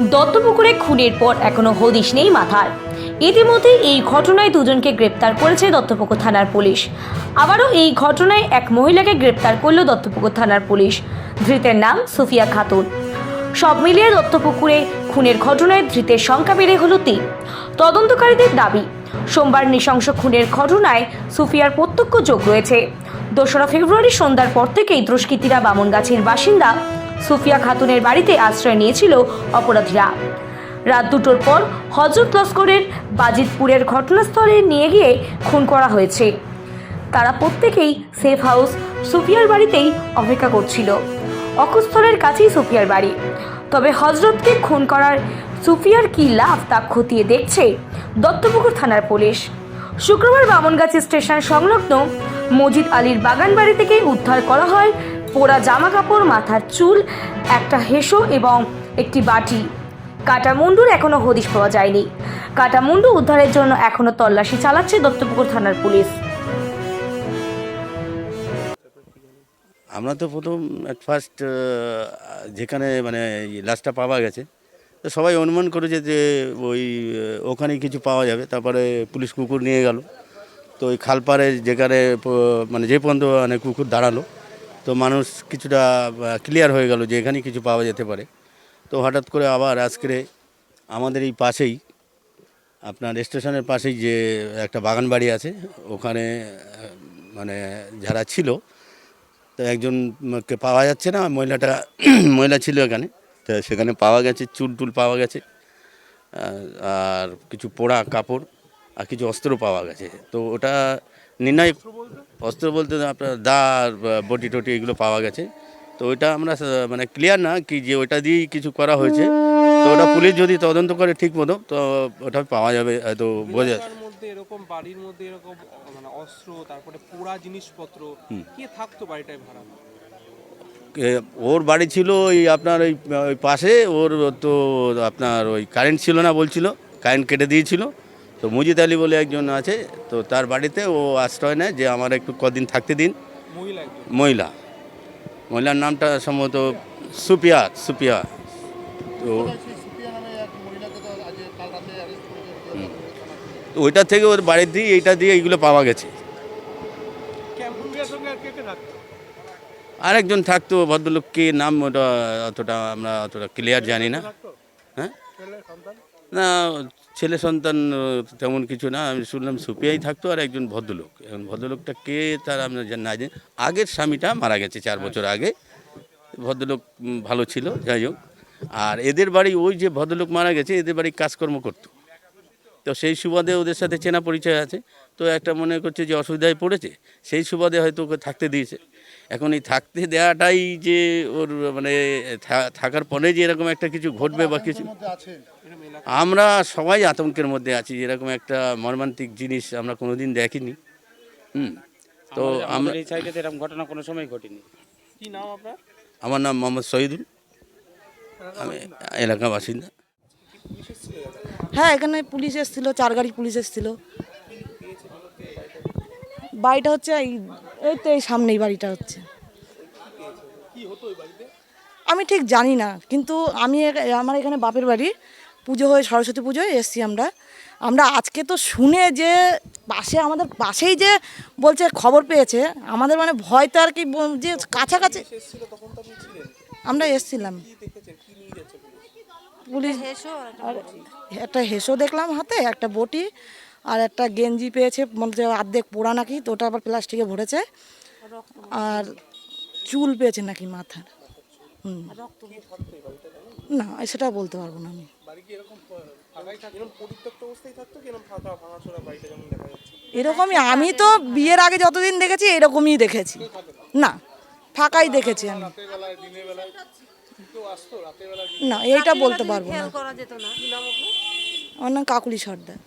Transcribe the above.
দত্তপুকুরে খুনের পর এখনও হদিশ নেই মাথার। ইতিমধ্যে এই ঘটনায় দুজনকে গ্রেপ্তার করেছে দত্তপুকুর থানার পুলিশ। আবারও এই ঘটনায় এক মহিলাকে গ্রেপ্তার করল দত্তপুকুর থানার পুলিশ। ধৃতের নাম সুফিয়া খাতুন। সব মিলিয়ে দত্তপুকুরে খুনের ঘটনায় ধৃতের সংখ্যা বেড়ে হলো তিন। তদন্তকারীদের দাবি, সোমবার নৃশংস খুনের ঘটনায় সুফিয়ার প্রত্যক্ষ যোগ রয়েছে। দোসরা ফেব্রুয়ারি সন্ধ্যার পর থেকেই দুষ্কৃতীরা বামনগাছির বাসিন্দা সুফিয়া খাতুনের বাড়িতে আশ্রয় নিয়েছিল অপরাধীরা। রাত দুটোর পর হজরত লস্করের বাজিতপুরের ঘটনাস্থলে নিয়ে গিয়ে খুন করা হয়েছে। তারা প্রত্যেকেই সেফ হাউস সুফিয়ার বাড়িতেই অপেক্ষা করছিল। অকুস্থলের কাছেই সুফিয়ার বাড়ি। তবে হজরতকে খুন করার সুফিয়ার কী লাভ তা খতিয়ে দেখছে দত্তপুকুর থানার পুলিশ। শুক্রবার বামনগাছি স্টেশন সংলগ্ন মজিদ আলীর বাগান বাড়ি থেকে উদ্ধার করা হয় পোড়া জামা কাপড় মাথার চুল একটা হেসো এবং একটি বাটি। কাটা কাটামুন্ডুর এখনও হদিশ পাওয়া যায়নি। কাটা কাটামুন্ডু উদ্ধারের জন্য এখনও তল্লাশি চালাচ্ছে দত্তপুকুর থানার পুলিশ। আমরা তো প্রথম অ্যাট ফার্স্ট যেখানে মানে লাশটা পাওয়া গেছে তো সবাই অনুমান করেছে যে ওই আহ, ওখানেই কিছু পাওয়া যাবে। তারপরে পুলিশ কুকুর নিয়ে গেল। তো ওই খালপাড়ে যেখানে মানে যে পর্যন্ত মানে কুকুর দাঁড়াল তো মানুষ কিছুটা ক্লিয়ার হয়ে গেল যে এখানেই কিছু পাওয়া যেতে পারে। তো হঠাৎ করে আবার আজকে আমাদের এই পাশেই, আপনার স্টেশনের পাশেই যে একটা বাগান বাড়ি আছে, ওখানে মানে যারা ছিল, তো একজনকে পাওয়া যাচ্ছে না, মহিলাটা, মহিলা ছিল এখানে। তো সেখানে পাওয়া গেছে, চুল টুল পাওয়া গেছে আর কিছু পোড়া কাপড় আর কিছু অস্ত্র পাওয়া গেছে। তো ওটা নির্ণয় অস্ত্র বলতে? আপনার দা বটি টটি এগুলো পাওয়া গেছে। তো ওইটা আমরা মানে ক্লিয়ার না কি যে ওইটা দিয়েই কিছু করা হয়েছে। তো ওটা পুলিশ যদি তদন্ত করে ঠিক মতো তো ওটা পাওয়া যাবে হয়তো বোঝা মধ্যে এরকম বাড়ির মধ্যে এরকম মানে অস্ত্র তারপরে পোড়া জিনিসপত্র কে থাকতো বাড়িটায় ভাড়া? ওর বাড়ি ছিল ওই আপনার ওই পাশে ওর তো আপনার ওই কারেন্ট ছিল না বলছিল কারেন্ট কেটে দিয়েছিল। তো মুজিদ আলী বলে একজন আছে তো তার বাড়িতে ও আশ্রয় নেয় যে আমার একটু কদিন থাকতে দিন। মহিলা মহিলার নামটা সম্ভবত সুপিয়া সুপিয়া। তো তো ওইটা থেকে ওর বাড়ির দিয়ে এইটা দিয়ে এইগুলো পাওয়া গেছে। আরেকজন থাকতো ভদ্রলোক। কে নাম ওটা অতটা আমরা অতটা ক্লিয়ার জানি না। হ্যাঁ? না ছেলে সন্তান তেমন কিছু না। আমি শুনলাম সুপিয়াই থাকতো আর একজন ভদ্রলোক। এখন ভদ্রলোকটা কে তার আমরা জানি না। জানি আগের স্বামীটা মারা গেছে চার বছর আগে। ভদ্রলোক ভালো ছিল যাই হোক। আর এদের বাড়ি ওই যে ভদ্রলোক মারা গেছে এদের বাড়ি কাজকর্ম করতো। তো সেই সুবাদে ওদের সাথে চেনা পরিচয় আছে তো একটা মনে করছে যে অসুবিধায় পড়েছে সেই সুবাদে হয়তো ওকে থাকতে দিয়েছে এখন এই থাকতে দেওয়াটাই যে ওর মানে থা- থাকার পরে যে এরকম একটা কিছু ঘটবে বা কিছু আমরা সবাই আতঙ্কের মধ্যে আছি এরকম একটা মর্মান্তিক জিনিস আমরা কোনোদিন দেখিনি হুম তো আমরা এই সাইডে এরকম ঘটনা কোনো সময় ঘটেনি কি নাম আপনার আমার নাম মোহাম্মদ শহীদুল আমি এলাকা বাসিন্দা হ্যাঁ এখানে পুলিশ এসেছিল, চার গাড়ি পুলিশ এসেছিল। বাড়িটা হচ্ছে এই এই তো এই সামনেই বাড়িটা হচ্ছে। আমি ঠিক জানি না, কিন্তু আমি আমার এখানে বাপের বাড়ি। পুজো হয়ে, সরস্বতী পুজোয় এসছি আমরা। আমরা আজকে তো শুনে যে পাশে, আমাদের পাশেই যে বলছে, খবর পেয়েছে, আমাদের মানে ভয় তো আর কি যে কাছাকাছি আমরা এসছিলাম। পুলিশ আর একটা হেসো দেখলাম হাতে একটা বটি আর একটা গেঞ্জি পেয়েছে মনে হচ্ছে অর্ধেক পোড়া নাকি তো ওটা আবার প্লাস্টিকে ভরেছে। আর চুল পেয়েছে নাকি মাথার। হুম। না সেটা বলতে পারব না আমি। এরকমই আমি তো বিয়ের আগে যতদিন দেখেছি এরকমই দেখেছি। না ফাঁকাই দেখেছি আমি। না এইটা বলতে পারব না। কি আমার নাম কাকুলি সর্দার।